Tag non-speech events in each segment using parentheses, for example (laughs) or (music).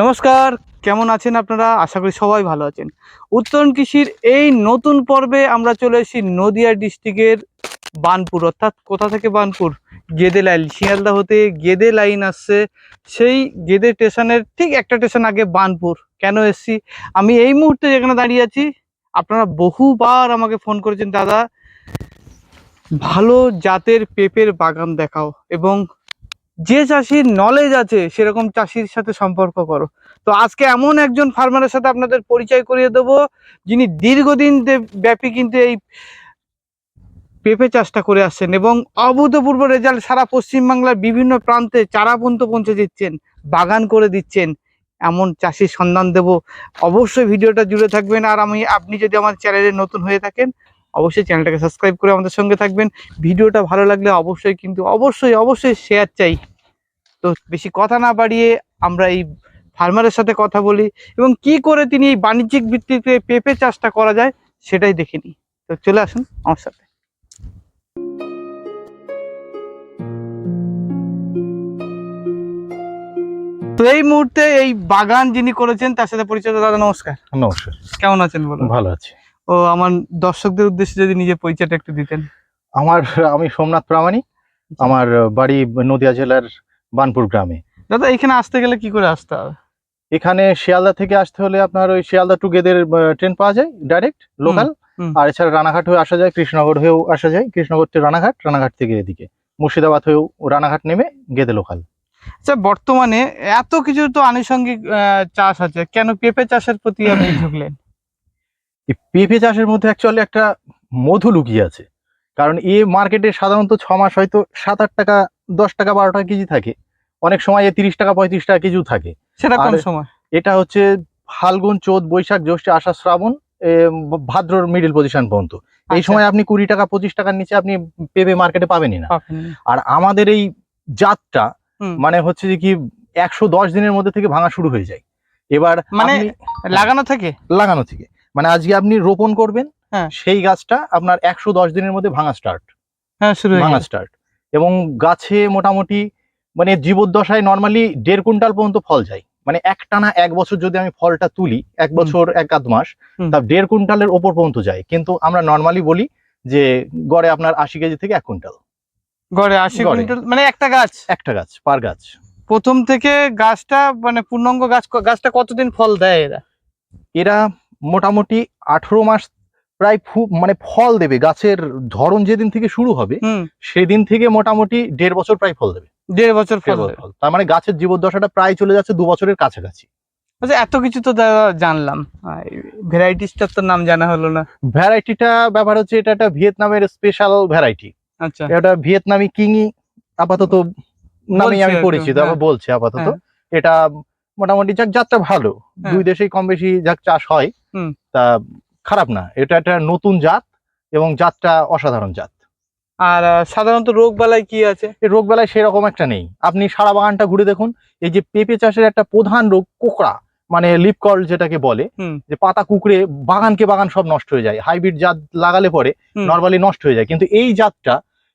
নমস্কার, কেমন আছেন আপনারা? আশা করি সবাই ভালো আছেন। উত্তরণ কৃষির এই নতুন পর্বে আমরা চলে এসেছি নদিয়া ডিস্ট্রিক্টের বানপুর, অর্থাৎ কোথা থেকে বানপুর? গেদে লাইন শিয়ালদা হতে গেদে লাইন আসছে। সেই গেদে স্টেশনের ঠিক একটা স্টেশন আগে বানপুর। কেন এসছি? আমি এই মুহূর্তে যেখানে দাঁড়িয়ে আছি, আপনারা বহুবার আমাকে ফোন করেছেন, দাদা, ভালো জাতের পেঁপের বাগান দেখাও এবং যে চাষির নলেজ আছে, সেরকম চাষির সাথে সম্পর্ক করো। তো আজকে এমন একজন ফার্মারের সাথে আপনাদের পরিচয় করিয়ে দেব, যিনি দীর্ঘদিন ব্যাপী কিন্তু এই পেঁপে চাষটা করে আসছেন এবং অভূতপূর্ব রেজাল্ট সারা পশ্চিমবাংলার বিভিন্ন প্রান্তে চারা পৌঁছে দিচ্ছেন, বাগান করে দিচ্ছেন। এমন চাষির সন্ধান দেব। অবশ্যই ভিডিওটা জুড়ে থাকবেন। আর আমি, আপনি যদি আমার চ্যানেলে নতুন হয়ে থাকেন অবশ্যই চ্যানেলটাকে সাবস্ক্রাইব করে আমাদের সঙ্গে থাকবেন। ভিডিওটা ভালো লাগলে অবশ্যই কিন্তু অবশ্যই অবশ্যই শেয়ার চাই। তো বেশি কথা না বাড়িয়ে আমরা এই ফার্মারের সাথে কথা বলি এবং কি করে তিনি এই বাণিজ্যিক ভিত্তিতে পেঁপে চাষটা করা যায় সেটাই দেখে নিই। তো চলে আসুন আমার সাথে। তো এই মুহূর্তে এই বাগান যিনি করেছেন তার সাথে পরিচয় দাদা নমস্কার। নমস্কার। কেমন আছেন বলুন? ভালো আছি। ও আমার দর্শকদের উদ্দেশ্যে যদি নিজের পরিচয়টা একটু দিতেন। আমার আমি সোমনাথ প্রামাণিক। আমার বাড়ি নদিয়া জেলার বানপুর গ্রামে। দাদা এখানে আসতে গেলে কি করে আসতে হবে? এখানে শিয়ালদা থেকে আসতে হলে আপনার ওই শিয়ালদা টু গেদের ট্রেন পাওয়া যায় ডাইরেক্ট লোকাল। আর এছাড়া রানাঘাট হয়ে আসা যায় কৃষ্ণনগর হয়েও আসা যায় কৃষ্ণনগর থেকে রানাঘাট রানাঘাট থেকে এদিকে। মুর্শিদাবাদ হয়েও রানাঘাট নেমে গেদে লোকাল। আচ্ছা বর্তমানে এত কিছু তো আনুষঙ্গিক চাষ আছে কেন পেঁপে চাষের প্রতি আপনি ঝুঁকলেন? এই পেঁপে চাষের মধ্যে অ্যাকচুয়ালি একটা মধু লুকিয়ে আছে। কারণ এ মার্কেটে সাধারণত ছ মাস হয়তো সাত আট টাকা দশ টাকা বারো টাকা কেজি থাকে। অনেক সময় এ তিরিশ টাকা পঁয়ত্রিশ টাকা কেজিও থাকে। সেটা কোন সময়। এটা হচ্ছে ফাল্গুন চোদ্দ বৈশাখ জ্যৈষ্ঠ আষাঢ় শ্রাবণ ভাদ্রর মিডিল পজিশন পর্যন্ত। এই আচ্ছা, সময় আপনি কুড়ি টাকা পঁচিশ টাকার নিচে আপনি পেঁপে মার্কেটে পাবেনই না। আর আমাদের এই জাতটা। মানে হচ্ছে যে কি একশো দশ দিনের মধ্যে থেকে ভাঙা শুরু হয়ে যায়। এবার মানে লাগানো থেকে? লাগানো থেকে। মানে আজকে আপনি রোপণ করবেন হ্যাঁ। সেই গাছটা আপনার একশো দশ দিনের মধ্যে ভাঙা স্টার্ট হ্যাঁ শুরু ভাঙা স্টার্ট এবং গাছে মোটামুটি মানে জীবদ্দশায় নর্মালি দেড় কুইন্টাল পর্যন্ত ফল যায়। মানে একটানা এক বছর যদি আমি ফলটা তুলি এক বছর এক আধ মাস। তা দেড় কুইন্টালের ওপর পর্যন্ত যায়। কিন্তু আমরা নর্মালি বলি যে গড়ে আপনার আশি কেজি থেকে এক কুইন্টাল। গড়ে আশি কুইন্টাল মানে একটা গাছ? একটা গাছ পার গাছ। প্রথম থেকে গাছটা মানে পূর্ণাঙ্গ গাছ গাছটা কতদিন ফল দেয় এরা? এরা মোটামুটি আঠেরো মাস প্রায় ফু- মানে ফল দেবে। গাছের ধরন যেদিন থেকে শুরু হবে সেদিন থেকে মোটামুটি দেড় বছর প্রায় ফল দেবে। দেড় বছর ফল। তার মানে গাছের জীবদ্দশাটা প্রায় চলে যাচ্ছে দু বছরের কাছাকাছি। আচ্ছা এত কিছু তো জানলাম। ভ্যারাইটিসটার তো নাম জানা হলো না। ভ্যারাইটিটা ব্যাপার হচ্ছে এটা একটা ভিয়েতনামের স্পেশাল ভ্যারাইটি। আচ্ছা। এটা ভিয়েতনামি কিংই আপাতত নামে আমি পরিচিত হ্যাঁ। আবার বলছে আপাতত। হ্যাঁ। এটা মোটামুটি যাক যাত্রা ভালো। হ্যাঁ। দুই দেশেই কম বেশি যাক চাষ হয় তা খারাপ না। এটা একটা নতুন জাত এবং জাতটা অসাধারণ জাত। আর সাধারণত রোগ বালাই কি আছে? রোগ বেলায় সেরকম একটা নেই। আপনি সারা বাগানটা ঘুরে দেখুন এই যে পেঁপে চাষের একটা প্রধান রোগ কোকড়া মানে লিপকল যেটাকে বলে যে পাতা কুকড়ে বাগানকে বাগান সব নষ্ট হয়ে যায় হাইব্রিড জাত লাগালে পরে। নর্মালি নষ্ট হয়ে যায়। কিন্তু এই জাতটা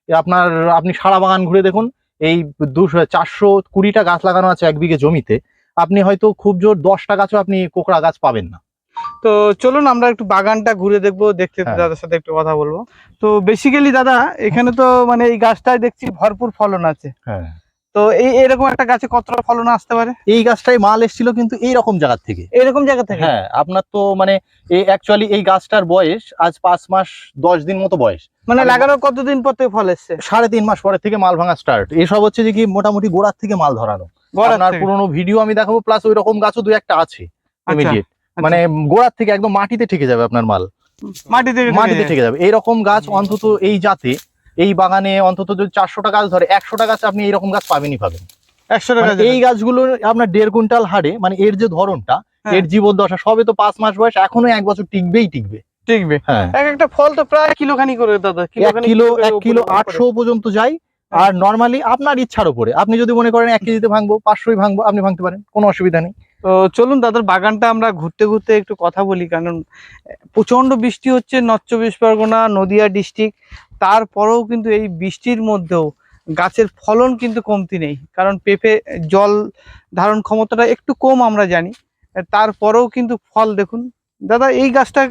আপনার আপনি সারা বাগান ঘুরে দেখুন এই দুশো চারশো কুড়িটা গাছ লাগানো আছে এক বিঘে জমিতে আপনি হয়তো খুব জোর দশটা গাছও আপনি কোকড়া গাছ পাবেন না। তো চলুন আমরা একটু বাগানটা ঘুরে দেখব দেখতে হ্যাঁ। দাদার সাথে একটু কথা বলব। তো বেসিক্যালি দাদা এখানে তো মানে এই গাছটায় দেখছি ভরপুর ফলন আছে। হ্যাঁ। তো এই এরকম একটা গাছে কতটা ফলন আসতে পারে? এই গাছটাই মাল এসেছিল কিন্তু এই রকম জায়গা থেকে। এরকম জায়গা থেকে? হ্যাঁ আপনার তো মানে এই অ্যাকচুয়ালি এই গাছটার বয়স আজ পাঁচ মাস দশ দিন মতো বয়স। মানে লাগানোর কতদিন পর থেকে ফল এসছে? সাড়ে তিন মাস পরে থেকে মাল ভাঙা স্টার্ট এসব হচ্ছে যে কি মোটামুটি গোড়ার থেকে মাল ধরানো। আপনার? পুরোনো ভিডিও আমি দেখাবো প্লাস ওই রকম গাছও দু একটা আছে আচ্ছা, ইমিডিয়েট আচ্ছা। মানে গোড়ার থেকে একদম মাটিতে ঠেকে যাবে আপনার মাল। মাটিতে মাটিতে ঠেকে যাবে। এইরকম গাছ অন্তত এই জাতে এই বাগানে অন্তত যদি চারশোটা গাছ ধরে একশোটা গাছ আপনি এইরকম গাছ পাবেনই পাবেন। একশো টাকা মানে এই গাছগুলো আপনার দেড় কুইন্টাল হারে মানে এর যে ধরনটা হ্যাঁ। এর জীবদ্দশা সবে তো পাঁচ মাস বয়স এখনও এক বছর টিকবেই টিকবে। টিকবে। হ্যাঁ। এক একটা ফল তো প্রায় করে দাদা কিলো এক কিলো আটশো পর্যন্ত যায় হ্যাঁ। আর নর্মালি আপনার ইচ্ছার উপরে। আপনি যদি মনে করেন এক কেজিতে ভাঙবো পাঁচশোই ভাঙবো আপনি ভাঙতে পারেন কোনো অসুবিধা নেই। তো চলুন দাদার বাগানটা আমরা ঘুরতে ঘুরতে একটু কথা বলি কারণ প্রচণ্ড বৃষ্টি হচ্ছে নর্থ চব্বিশ পরগনা নদিয়া ডিস্ট্রিক্ট। তারপরেও কিন্তু এই বৃষ্টির মধ্যেও গাছের ফলন কিন্তু কমতি নেই কারণ পেঁপে জল ধারণ ক্ষমতাটা একটু কম আমরা জানি। তারপরেও কিন্তু ফল দেখুন। দাদা এই গাছটা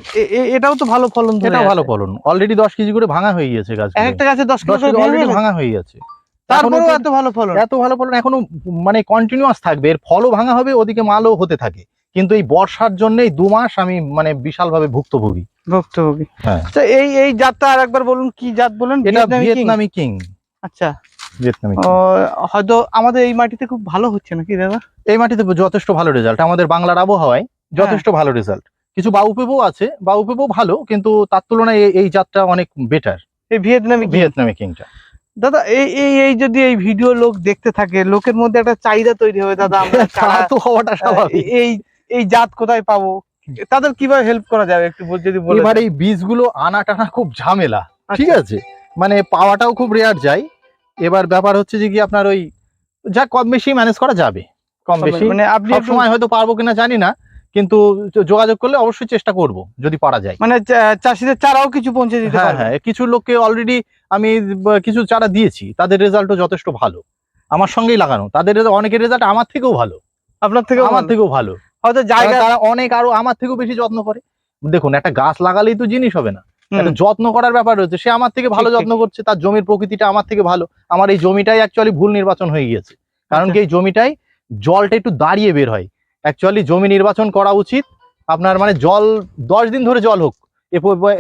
এটাও তো ভালো ফলন এটা ভালো ফলন। অলরেডি দশ কেজি করে ভাঙা হয়ে গেছে গাছ একটা গাছে দশ কেজি। ভাঙা হয়ে গেছে তারপরেও এত ভালো ফলন। এত ভালো ফলন এখনও মানে কন্টিনিউয়াস থাকবে। এর ফলও ভাঙা হবে ওদিকে মালও হতে থাকে। কিন্তু এই বর্ষার জন্যই দু মাস আমি মানে বিশাল ভাবে ভুক্তভোগী। ভুক্তভোগী। হ্যাঁ। তো এই এই জাতটা আর একবার বলুন কি জাত বলেন? এটা ভিয়েতনামি কিং? আচ্ছা। ভিয়েতনামি হয়তো আমাদের এই মাটিতে খুব ভালো হচ্ছে নাকি দাদা? এই মাটিতে যথেষ্ট ভালো রেজাল্ট আমাদের বাংলার আবহাওয়ায় যথেষ্ট ভালো রেজাল্ট কিছু বাউ আছে বাউ ভালো কিন্তু তার তুলনায় এই- এই জাতটা অনেক বেটার এই ভিয়েতনামি ভিয়েতনামি কিংটা। দাদা এই এই এই যদি এই ভিডিও লোক দেখতে থাকে লোকের মধ্যে একটা চাহিদা তৈরি হবে দাদা আমরা (laughs) তো হওয়াটা স্বাভাবিক। এই এই জাত কোথায় পাবো? তাদের কীভাবে হেল্প করা যাবে একটু যদি বলে এবার। এই বীজগুলো আনা টানা খুব ঝামেলা ঠিক আচ্ছা, আছে? মানে পাওয়াটাও খুব রেয়ার যায়। এবার ব্যাপার হচ্ছে যে কি আপনার ওই যা কম বেশি ম্যানেজ করা যাবে। কম বেশি মানে আপনি সময় হয়তো পারব কিনা জানি না কিন্তু যোগাযোগ করলে অবশ্যই চেষ্টা করব যদি পারা যায়। মানে চাষিদের চারাও কিছু পৌঁছে দিতে হ্যাঁ হ্যাঁ কিছু লোককে অলরেডি আমি কিছু চারা দিয়েছি তাদের রেজাল্টও যথেষ্ট ভালো। আমার সঙ্গেই লাগানো তাদের অনেকের রেজাল্ট আমার থেকেও ভালো। আপনার থেকে আমার থেকেও ভালো। হয়তো জায়গা তারা অনেক আরও আমার থেকেও বেশি যত্ন করে। দেখুন একটা গাছ লাগালেই তো জিনিস হবে না। যত্ন করার ব্যাপার রয়েছে। সে আমার থেকে ভালো। যত্ন করছে তার জমির প্রকৃতিটা আমার থেকে ভালো। আমার এই জমিটাই অ্যাকচুয়ালি ভুল নির্বাচন হয়ে গিয়েছে। কারণ আচ্ছা। কি এই জমিটাই জলটা একটু দাঁড়িয়ে বের হয়। অ্যাকচুয়ালি জমি নির্বাচন করা উচিত। আপনার মানে জল দশ দিন ধরে জল হোক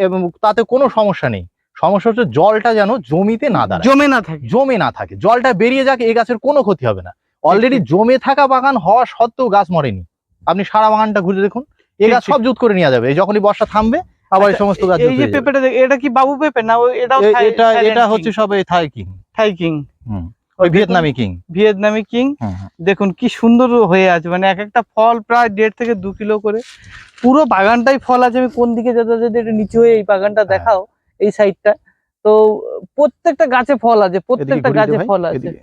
এবং তাতে কোনো সমস্যা নেই। সমস্যা হচ্ছে জলটা যেন জমিতে না দাঁড়ায়। জমে না থাকে। জমে না থাকে। জলটা বেরিয়ে যাক এই গাছের কোনো ক্ষতি হবে না। অলরেডি জমে থাকা বাগান হওয়া সত্ত্বেও গাছ মরেনি। আপনি সারা বাগানটা ঘুরে দেখুন। এই গাছ সব জুত করে নিয়ে যাবে। এই যখনই বর্ষা থামবে আবার এই আচ্ছা, সমস্ত গাছ এই যে পেঁপেটা এটা কি বাবু পেঁপে না এটা এটা হচ্ছে সব এই থাই কিং থাই কিং ওই ভিয়েতনামি কিং। ভিয়েতনামি কিং। দেখুন কি সুন্দর হয়ে আছে। মানে এক একটা ফল প্রায় দেড় থেকে দু কিলো করে। পুরো বাগানটাই ফল আছে। আমি কোন দিকে যেতে যদি একটু নিচু হয়ে এই বাগানটা হ্যাঁ। দেখাও এই সাইডটা। তো প্রত্যেকটা গাছে ফল আছে। প্রত্যেকটা গাছে ফল আছে। এদিকে।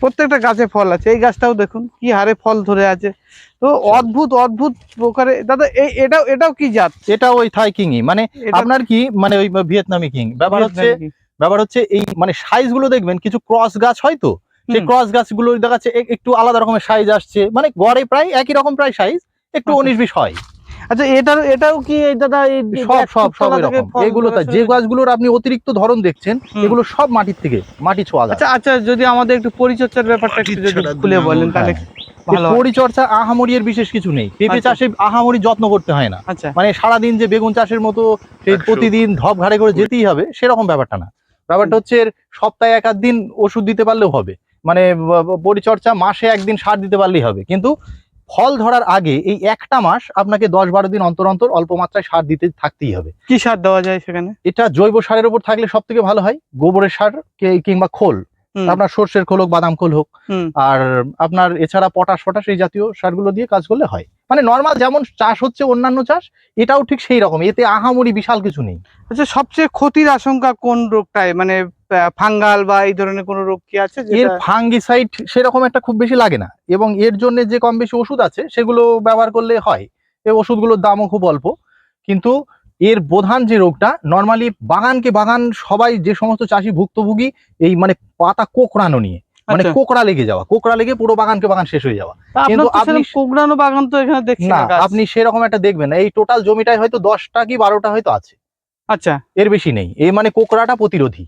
প্রত্যেকটা গাছে ফল আছে। এই গাছটাও দেখুন কি হারে ফল ধরে আছে। তো অদ্ভুত অদ্ভুত প্রকারে। দাদা এই এটাও এটাও কি জাত? এটা ওই থাই কিংই। মানে আপনার কি? মানে ওই ভিয়েতনামি কিং। ব্যাপার হচ্ছে। ব্যাপার হচ্ছে এই মানে সাইজগুলো দেখবেন কিছু ক্রস গাছ হয় তো সেই ক্রস গাছগুলো দেখা যাচ্ছে একটু আলাদা রকমের সাইজ আসছে মানে গড়ে প্রায় একই রকম প্রায় সাইজ একটু আচ্ছা। উনিশ বিশ হয়। আচ্ছা এটার এটাও কি দাদা সব সব সব এরকম। এগুলো যে গাছগুলোর আপনি অতিরিক্ত ধরন দেখছেন এগুলো সব মাটির থেকে মাটি ছোঁয়া আচ্ছা আচ্ছা যদি আমাদের একটু পরিচর্যার ব্যাপারটা একটু যদি খুলে বলেন তাহলে পরিচর্যা আহামরি এর বিশেষ কিছু নেই। পেঁপে আচ্ছা। চাষে আহামরি যত্ন করতে হয় না। আচ্ছা। মানে সারাদিন যে বেগুন চাষের মতো সেই প্রতিদিন ধপ ঘাড়ে করে যেতেই হবে সেরকম ব্যাপারটা না। ব্যাপারটা হচ্ছে এর সপ্তাহে এক আধ দিন ওষুধ দিতে পারলেও হবে। মানে পরিচর্যা মাসে একদিন সার দিতে পারলেই হবে। কিন্তু ফল ধরার আগে এই একটা মাস আপনাকে দশ বারো দিন অন্তর অন্তর অল্প মাত্রায় সার দিতে থাকতেই হবে। কি সার দেওয়া যায় সেখানে? এটা জৈব সারের উপর থাকলে সব থেকে ভালো হয়। গোবরের সার কে- কিংবা খোল। আপনার সর্ষের খোল হোক বাদাম খোল হোক। আর আপনার এছাড়া পটাশ ফটাশ এই জাতীয় সারগুলো দিয়ে কাজ করলে হয়। মানে নর্মাল যেমন চাষ হচ্ছে অন্যান্য চাষ এটাও ঠিক সেই রকম। এতে আহামরি বিশাল কিছু নেই। আচ্ছা সবচেয়ে ক্ষতির আশঙ্কা কোন রোগটায়? মানে ফাঙ্গাল বা এই ধরনের কোনো রোগ কি আছে এর ফাঙ্গিসাইড সেরকম একটা খুব বেশি লাগে না। এবং এর জন্য যে কম বেশি ওষুধ আছে সেগুলো ব্যবহার করলে হয়। এই ওষুধগুলোর দামও খুব অল্প। কিন্তু এর প্রধান যে রোগটা নর্মালি বাগানকে বাগান সবাই যে সমস্ত চাষি ভুক্তভোগী এই মানে পাতা কোকড়ানো নিয়ে মানে আচ্ছা। কোকড়া লেগে যাওয়া কোকড়া লেগে পুরো বাগানকে বাগান শেষ হয়ে যাওয়া। কিন্তু আপনি- সেরকম বাগান তো এখানে দেখছি না না আপনি সেরকম একটা দেখবেন না এই টোটাল জমিটাই হয়তো দশটা কি বারোটা হয়তো আছে। আচ্ছা। এর বেশি নেই এই মানে কোকড়াটা প্রতিরোধী।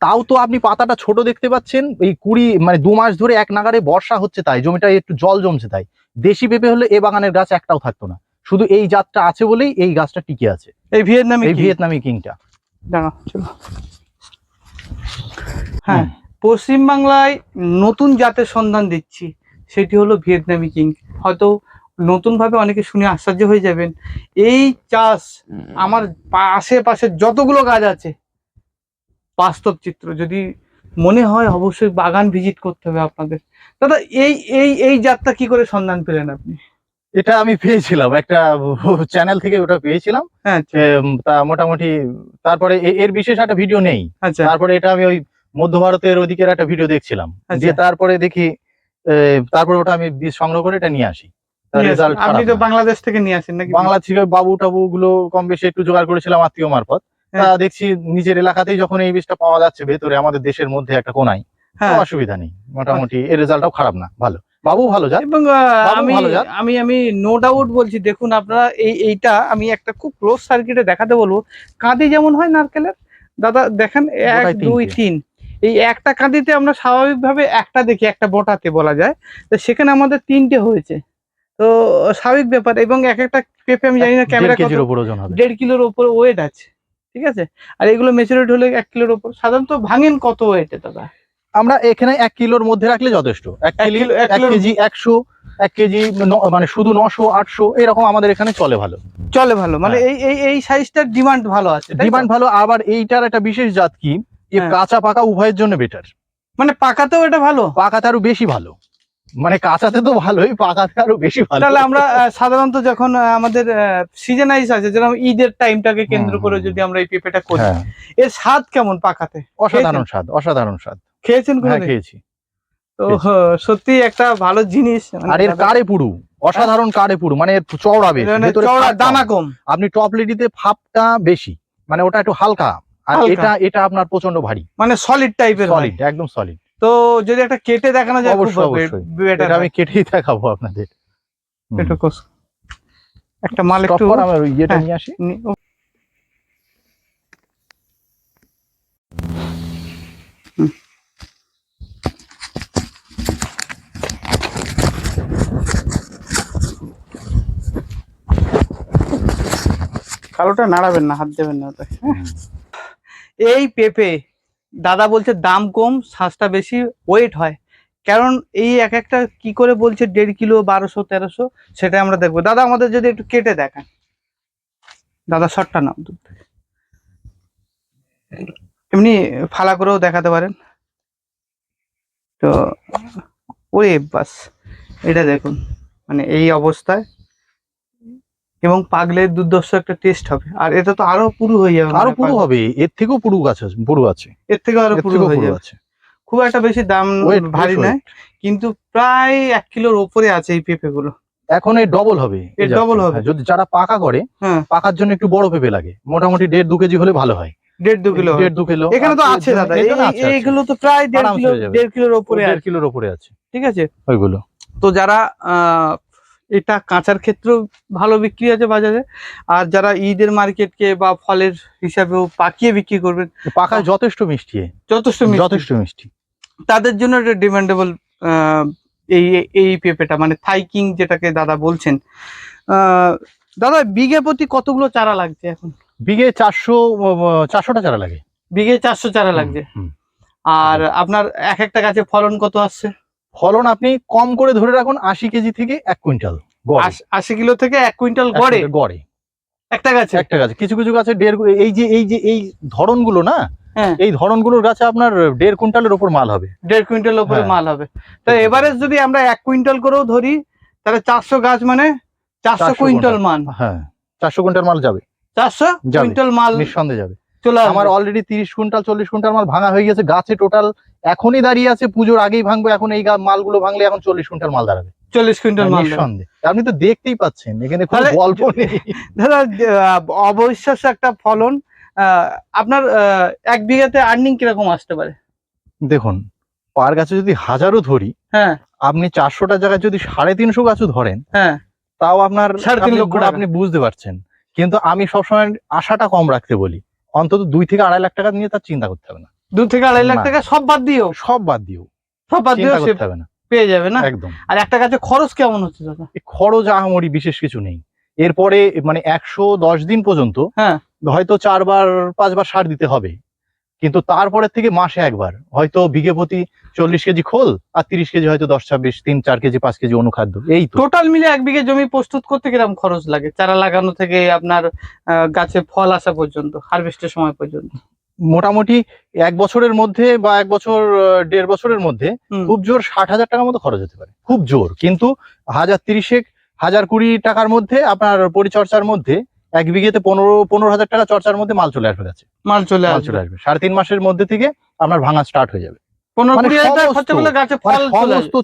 তাও তো আপনি পাতাটা ছোট দেখতে পাচ্ছেন এই কুড়ি মানে দু মাস ধরে এক নাগারে বর্ষা হচ্ছে তাই জমিটা একটু জল জমছে তাই। দেশি পেঁপে হলে এ বাগানের গাছ একটাও থাকতো না। শুধু এই জাতটা আছে বলেই এই গাছটা টিকে আছে। এই ভিয়েতনামি এই ভিয়েতনামি কিংটা। দাঁড়াও চলো। হ্যাঁ পশ্চিমবাংলায় নতুন জাতের সন্ধান দিচ্ছি সেটি হলো ভিয়েতনামি কিং। হয়তো নতুনভাবে অনেকে শুনে আশ্চর্য হয়ে যাবেন। এই চাষ আমার আশেপাশে যতগুলো গাছ আছে বাস্তব চিত্র যদি মনে হয় অবশ্যই বাগান ভিজিট করতে হবে আপনাদের। দাদা এই এই এই জাতটা কি করে সন্ধান পেলেন আপনি? এটা আমি পেয়েছিলাম একটা চ্যানেল থেকে ওটা পেয়েছিলাম। হ্যাঁ তা মোটামুটি তারপরে এর বিশেষ একটা ভিডিও নেই। আচ্ছা। তারপরে এটা আমি ওই মধ্য ভারতের ওদিকের একটা ভিডিও দেখছিলাম। যে তারপরে দেখি তারপরে ওটা আমি বীজ সংগ্রহ করে এটা নিয়ে আসি। আপনি তো বাংলাদেশ থেকে নিয়ে আসেন নাকি? থেকে বাবু টাবু গুলো কম বেশি একটু জোগাড় করেছিলাম আত্মীয় মারফত। তা দেখছি নিজের এলাকাতেই যখন এই বীজটা পাওয়া যাচ্ছে ভেতরে আমাদের দেশের মধ্যে একটা কোনায় হ্যাঁ। অসুবিধা নেই। মোটামুটি এর রেজাল্টটাও খারাপ না ভালো। বাবু ভালো যা এবং আমি আমি আমি নো ডাউট বলছি দেখুন আপনারা এই এইটা আমি একটা খুব ক্লোজ সার্কিটে দেখাতে বলব। কাঁদি যেমন হয় নারকেলের দাদা দেখেন এক দুই তিন। এই একটা কাঁদিতে আমরা স্বাভাবিকভাবে একটা দেখি একটা বটাতে বলা যায়। তো সেখানে আমাদের তিনটে হয়েছে। তো স্বাভাবিক ব্যাপার এবং এক একটা পেঁপে আমি জানি না ক্যামেরা দেড় কিলোর উপরে ওয়েট আছে ঠিক আছে? আর এগুলো মেচুরিটি হলে এক কিলোর উপর সাধারণত ভাঙেন কত ওয়েটে দাদা? আমরা এখানে এক কিলোর মধ্যে রাখলে যথেষ্ট। এক কিলো এক কেজি একশো এক কেজি মানে শুধু নশো আটশো এরকম আমাদের এখানে চলে ভালো। চলে ভালো মানে হ্যাঁ। এই এই এই সাইজটার ডিমান্ড ভালো আছে ডিমান্ড ভালো আবার এইটার একটা বিশেষ জাত কি? হ্যাঁ। কাঁচা পাকা উভয়ের জন্য বেটার মানে পাকাতেও এটা ভালো? পাকাতে আরও বেশি ভালো। মানে কাঁচাতে তো ভালোই পাকাতে আরও বেশি ভালো। তাহলে আমরা সাধারণত যখন আমাদের সিজনাইজ আছে যেরকম ঈদের টাইমটাকে কেন্দ্র করে যদি আমরা এই পেঁপেটা করি হ্যাঁ। এর স্বাদ কেমন পাকাতে? অসাধারণ স্বাদ অসাধারণ স্বাদ। খেয়েছেন হ্যাঁ? খেয়েছি। তো সত্যি একটা ভালো জিনিস। মানে আর এর কারে পুরু? অসাধারণ কারে পুরু? মানে চওড়া বেশ। মানে চওড়া। দানা কম। আপনি টপ লিডিতে ফাপটা বেশি। মানে ওটা একটু হালকা। আর এটা এটা আপনার প্রচণ্ড ভারী। মানে সলিড টাইপের সলিড একদম সলিড তো যদি একটা কেটে দেখানো যায় অবশ্যই। এটা আমি কেটেই দেখাবো আপনাদের। একটা মাল একটু আমার ইয়েটা হ্যাঁ। নিয়ে আসি। কালোটা নাড়াবেন না হাত দেবেন না ওতে হ্যাঁ? এই পেঁপে দাদা বলছে দাম কম শ্বাসটা বেশি ওয়েট হয়। কারণ এই এক একটা কি করে বলছে দেড় কিলো বারোশো তেরোশো সেটা আমরা দেখব। দাদা আমাদের যদি একটু কেটে দেখান। দাদা শটটা নাও দুধ। এমনি ফালা করেও দেখাতে পারেন। তো ওরে বাস এটা দেখুন মানে এই অবস্থায় এবং পাগলে দুর্দর্শ একটা টেস্ট হবে। আর এটা তো আরও পুরু হয়ে যাবে আরও মানে পুরু হবে। এর থেকেও পুরু আছে পুরু আছে। এর থেকে আরও পুরু হয়ে যাবে। খুব একটা বেশি দাম ভারী নয় কিন্তু প্রায় এক কিলোর ওপরে আছে এই পেঁপে গুলো এখন এই ডবল হবে। এর double হবে। যদি যারা পাকা করে হ্যাঁ। পাকার জন্য একটু বড় পেঁপে লাগে। মোটামুটি দেড় দু কেজি হলে ভালো হয়। দেড় দু কিলো দেড় দু কিলো। এখানে তো আছে দাদা। জন্য আছে, আছে। এইগুলো তো প্রায় দেড় কিলো দেড় কিলোর ওপরে দেড় কিলোর ওপরে আছে। ঠিক আছে? ওইগুলো। তো যারা আহ, এটা কাঁচার ক্ষেত্রেও ভালো বিক্রি আছে বাজারে। আর যারা ঈদের মার্কেটকে বা ফলের হিসাবেও পাকিয়ে বিক্রি করবেন পাকা যথেষ্ট মিষ্টি। যথেষ্ট। যথেষ্ট মিষ্টি। তাদের জন্য এটা ডিমান্ডেবল এই এই পেঁপেটা মানে থাইকিং যেটাকে দাদা বলছেন। দাদা বিঘে প্রতি কতগুলো চারা লাগছে এখন? বিঘে চারশো চারশোটা চারা লাগে। বিঘে চারশো চারা লাগছে। আর আপনার এক একটা গাছে ফলন কত আসছে? ফলন আপনি কম করে ধরে রাখুন আশি কেজি থেকে এক কুইন্টাল আশি কিলো থেকে এক কুইন্টাল গড়ে? গড়ে। একটা গাছে? একটা গাছে। কিছু কিছু গাছে দেড় এই যে এই যে এই ধরনগুলো না হ্যাঁ। এই ধরনগুলোর গাছে আপনার দেড় কুইন্টালের উপর মাল হবে। দেড় কুইন্টাল উপরে হ্যাঁ। মাল হবে। তো এবারে যদি আমরা এক কুইন্টাল করেও ধরি তাহলে চারশো গাছ মানে চারশো কুইন্টাল মাল। হ্যাঁ চারশো কুইন্টাল মাল যাবে। চারশো কুইন্টাল মাল নিঃসন্দেহে যাবে। চলে আমার অলরেডি তিরিশ কুইন্টাল চল্লিশ কুইন্টাল মাল ভাঙা হয়ে গেছে। গাছে টোটাল এখনই দাঁড়িয়ে আছে পুজোর আগেই ভাঙবো এখন এই মালগুলো ভাঙলে এখন চল্লিশ কুইন্টাল মাল দাঁড়াবে। চল্লিশ কুইন্টাল মাল। দেবে। নিঃসন্দেহে। আপনি তো দেখতেই পাচ্ছেন এখানে গল্প নেই। দাদা অবিশ্বাস্য একটা ফলন আপনার এক বিঘাতে আর্নিং কীরকম আসতে পারে? দেখুন পার গাছে যদি হাজারও ধরি হ্যাঁ। আপনি চারশোটা জায়গায় যদি সাড়ে তিনশো গাছও ধরেন হ্যাঁ। তাও আপনার সাড়ে তিন লক্ষ। আপনি বুঝতে পারছেন। কিন্তু আমি সবসময় আশাটা কম রাখতে বলি। অন্তত দুই থেকে আড়াই লাখ টাকা নিয়ে তার চিন্তা করতে হবে না। দুই থেকে আড়াই লাখ টাকা সব বাদ দিয়েও? সব বাদ দিও সব বাদ দিয়েও করতে হবে না। পেয়ে যাবে না? একদম। আর একটা কাজে খরচ কেমন হচ্ছে দাদা? খরচ আহামরি বিশেষ কিছু নেই। এরপরে মানে একশো দশ দিন পর্যন্ত হ্যাঁ। হয়তো চারবার পাঁচবার সার দিতে হবে। কিন্তু তারপরে থেকে মাসে একবার। হয়তো বিঘে প্রতি চল্লিশ কেজি খোল আর তিরিশ কেজি হয়তো দশ ছাব্বিশ তিন চার কেজি পাঁচ কেজি অনুখাদ্য। এই টোটাল মিলে এক বিঘে জমি প্রস্তুত করতে কীরকম খরচ লাগে? চারা লাগানো থেকে আপনার গাছে ফল আসা পর্যন্ত হারভেস্টের সময় পর্যন্ত? মোটামুটি এক বছরের মধ্যে বা এক বছর দেড় বছরের মধ্যে খুব জোর ষাট হাজার টাকার মতো খরচ হতে পারে। খুব জোর। কিন্তু হাজার তিরিশেক হাজার কুড়ি টাকার মধ্যে আপনার পরিচর্যার মধ্যে এক বিঘেতে পনেরো পনেরো হাজার টাকা চর্চার মধ্যে মাল চলে আসবে গাছে মাল চলে মাল আসবে। চলে আসবে। সাড়ে তিন মাসের মধ্যে থেকে আপনার ভাঙা স্টার্ট হয়ে যাবে। মানে সমস্ত- মানে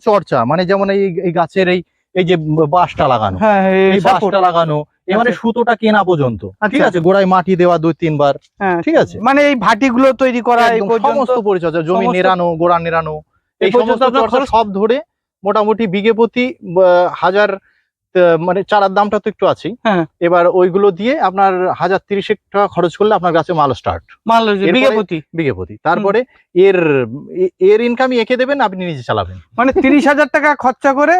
চর্চা মানে যেমন এই এই গাছের এই এই যে বাঁশটা লাগানো হ্যাঁ এই এই বাঁশটা লাগানো এ মানে আচ্ছা। সুতোটা কেনা পর্যন্ত ঠিক আচ্ছা। আছে? গোড়ায় মাটি দেওয়া দুই তিনবার হ্যাঁ। ঠিক আছে? মানে এই ভাটিগুলো তৈরি করা সমস্ত পরিচর্যা জমি নেরানো গোড়া নেরানো এই সমস্ত সব ধরে মোটামুটি বিঘে প্রতি হাজার মানে চারার দামটা তো একটু আছেই। হ্যাঁ। এবার ওইগুলো দিয়ে আপনার হাজার তিরিশ টাকা খরচ করলে আপনার গাছে মাল স্টার্ট মাল হচ্ছে এরপরে- প্রতি বিঘে প্রতি তারপরে এর এর ইনকামই একে দেবেন আপনি নিজে চালাবেন। মানে তিরিশ হাজার টাকা খরচা করে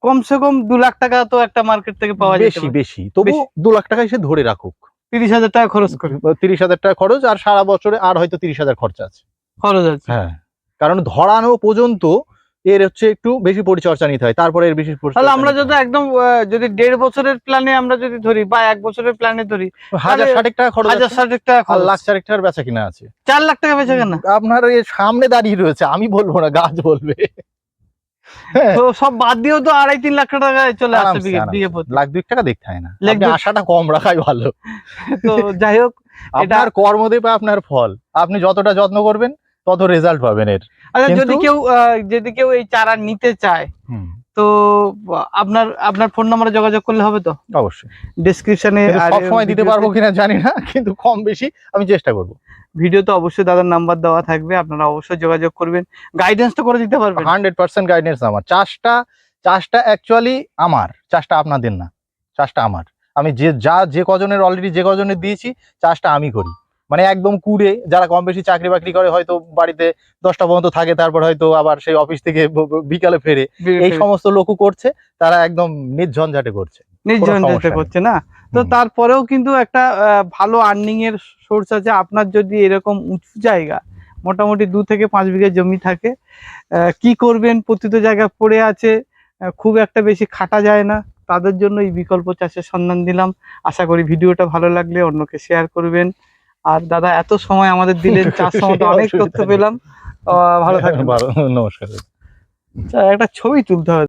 কমসে কম দু লাখ টাকা তো একটা মার্কেট থেকে পাওয়া যেতে বেশি বেশি। তবু দু লাখ টাকা এসে ধরে রাখুক। তিরিশ হাজার টাকা খরচ করে। তিরিশ হাজার টাকা খরচ আর সারা বছরে আর হয়তো তিরিশ হাজার খরচা আছে। খরচ আছে। হ্যাঁ। কারণ ধরানো পর্যন্ত এর হচ্ছে একটু বেশি পরিচর্যা নিতে হয় তারপরে এর বেশি তাহলে আমরা যদি একদম যদি দেড় বছরের প্ল্যানে আমরা যদি ধরি বা এক বছরের প্ল্যানে ধরি হাজার ষাটেক টাকা খরচ হাজার আছে, ষাট টাকা লাখ চারেক টাকার বেচা কিনা আছে। চার লাখ টাকা বেচে কেন? আপনার এর সামনে দাঁড়িয়ে রয়েছে আমি বলব না গাছ বলবে। হ্যাঁ, তো সব বাদ দিয়েও তো আড়াই তিন লাখ টাকায় চলে আসছে লাখ দুই টাকা দেখতে হয় না। আশাটা কম রাখাই ভালো। তো যাই হোক আপনার কর্ম দেবে আপনার ফল। আপনি যতটা যত্ন করবেন তত রেজাল্ট পাবেন এর। আচ্ছা যদি কেউ যদি কেউ এই চারা নিতে চায় তো আপনার আপনার ফোন নাম্বারে যোগাযোগ করলে হবে তো? অবশ্যই। ডিসক্রিপশনে সময় দিতে পারব কিনা জানি না কিন্তু কম বেশি আমি চেষ্টা করব। ভিডিওতে অবশ্যই দাদার নাম্বার দেওয়া থাকবে আপনারা অবশ্যই যোগাযোগ করবেন। গাইডেন্স তো করে দিতে পারবেন। হান্ড্রেড পার্সেন্ট গাইডেন্স আমার। চাষটা চাষটা অ্যাকচুয়ালি আমার। চাষটা আপনাদের না। চাষটা আমার। আমি যে যা যে কজনের অলরেডি যে কজনের দিয়েছি চাষটা আমি করি। মানে একদম কুড়ে যারা কম বেশি চাকরি বাকরি করে হয়তো বাড়িতে দশটা পর্যন্ত থাকে তারপর হয়তো আবার সেই অফিস থেকে বিকালে ফেরে। এই সমস্ত লোকও করছে তারা একদম নির্ঝঞ্ঝাটে করছে। নেই। করছে না? তো তারপরেও কিন্তু একটা ভালো আর্নিং এর সোর্স আছে। আপনার যদি এরকম উঁচু জায়গা মোটামুটি দু থেকে পাঁচ বিঘা জমি থাকে কি করবেন? প্রতিটা জায়গা পড়ে আছে খুব একটা বেশি খাটা যায় না। তাদের জন্য এই বিকল্প চাষের সন্ধান দিলাম। আশা করি ভিডিওটা ভালো লাগলে অন্যকে শেয়ার করবেন। আর দাদা এত সময় আমাদের দিলেন (laughs) চার সম্বন্ধে অনেক তথ্য পেলাম। আহ, ভালো থাকবেন। নমস্কার। আচ্ছা, একটা ছবি তুলতে হবে।